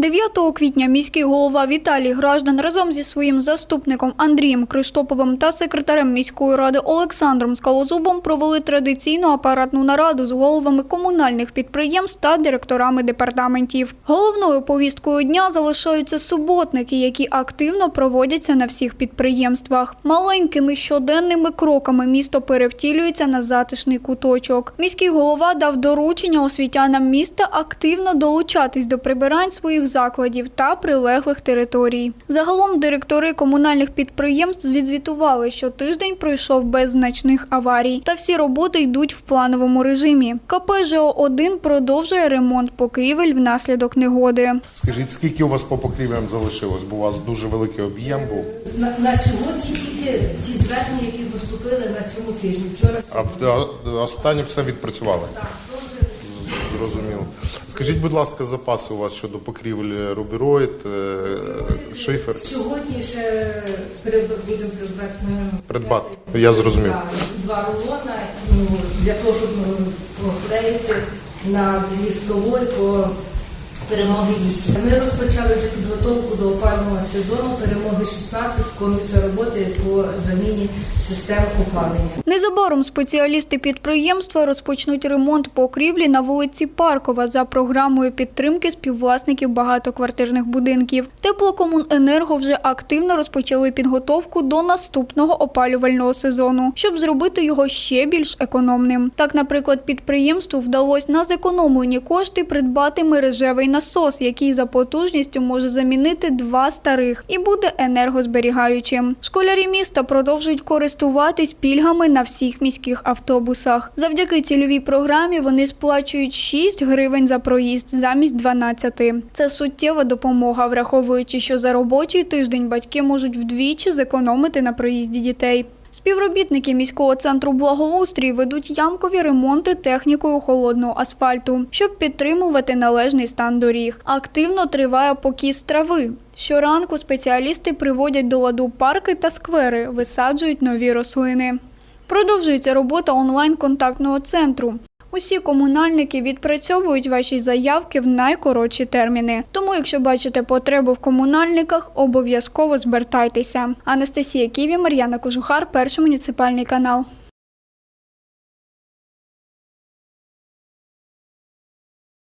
9 квітня міський голова Віталій Граждан разом зі своїм заступником Андрієм Криштоповим та секретарем міської ради Олександром Скалозубом провели традиційну апаратну нараду з головами комунальних підприємств та директорами департаментів. Головною повісткою дня залишаються суботники, які активно проводяться на всіх підприємствах. Маленькими щоденними кроками місто перевтілюється на затишний куточок. Міський голова дав доручення освітянам міста активно долучатись до прибирань своїх закладів та прилеглих територій. Загалом директори комунальних підприємств відзвітували, що тиждень пройшов без значних аварій, та всі роботи йдуть в плановому режимі. КП ЖО-1 продовжує ремонт покрівель внаслідок негоди. Скажіть, скільки у вас по покрівлям залишилось? Бо у вас дуже великий об'єм був. На, на сьогодні тільки ті звернення, які поступили на цьому тижні. Вчора А а останнє все відпрацювали? З- Зрозуміло. Скажіть, будь ласка, запаси у вас щодо покрівель рубіроїд, е, шифер? сьогодні ще будемо придбати. Я зрозумів. Два рулона ну, для того, щоб ну, на дві столові по перемоги 8. Ми розпочали вже підготовку до опалювального сезону перемоги 16, виконуються роботи по заміні систем опалення. Незабаром спеціалісти підприємства розпочнуть ремонт покрівлі на вулиці Паркова за програмою підтримки співвласників багатоквартирних будинків. Теплокомуненерго вже активно розпочали підготовку до наступного опалювального сезону, щоб зробити його ще більш економним. Так, наприклад, підприємству вдалося на зекономлені кошти придбати мережевий насос, який за потужністю може замінити два старих і буде енергозберігаючим. Школярі міста продовжують користуватись пільгами на всіх міських автобусах. Завдяки цільовій програмі вони сплачують 6 гривень за проїзд замість 12. Це суттєва допомога, враховуючи, що за робочий тиждень батьки можуть вдвічі зекономити на проїзді дітей. Співробітники міського центру благоустрій ведуть ямкові ремонти технікою холодного асфальту, щоб підтримувати належний стан доріг. Активно триває покіс трави. Щоранку спеціалісти приводять до ладу парки та сквери, висаджують нові рослини. Продовжується робота онлайн-контактного центру. Усі комунальники відпрацьовують ваші заявки в найкоротші терміни. Тому, якщо бачите потребу в комунальниках, обов'язково звертайтеся. Анастасія Ківі, Мар'яна Кожухар, перший муніципальний канал.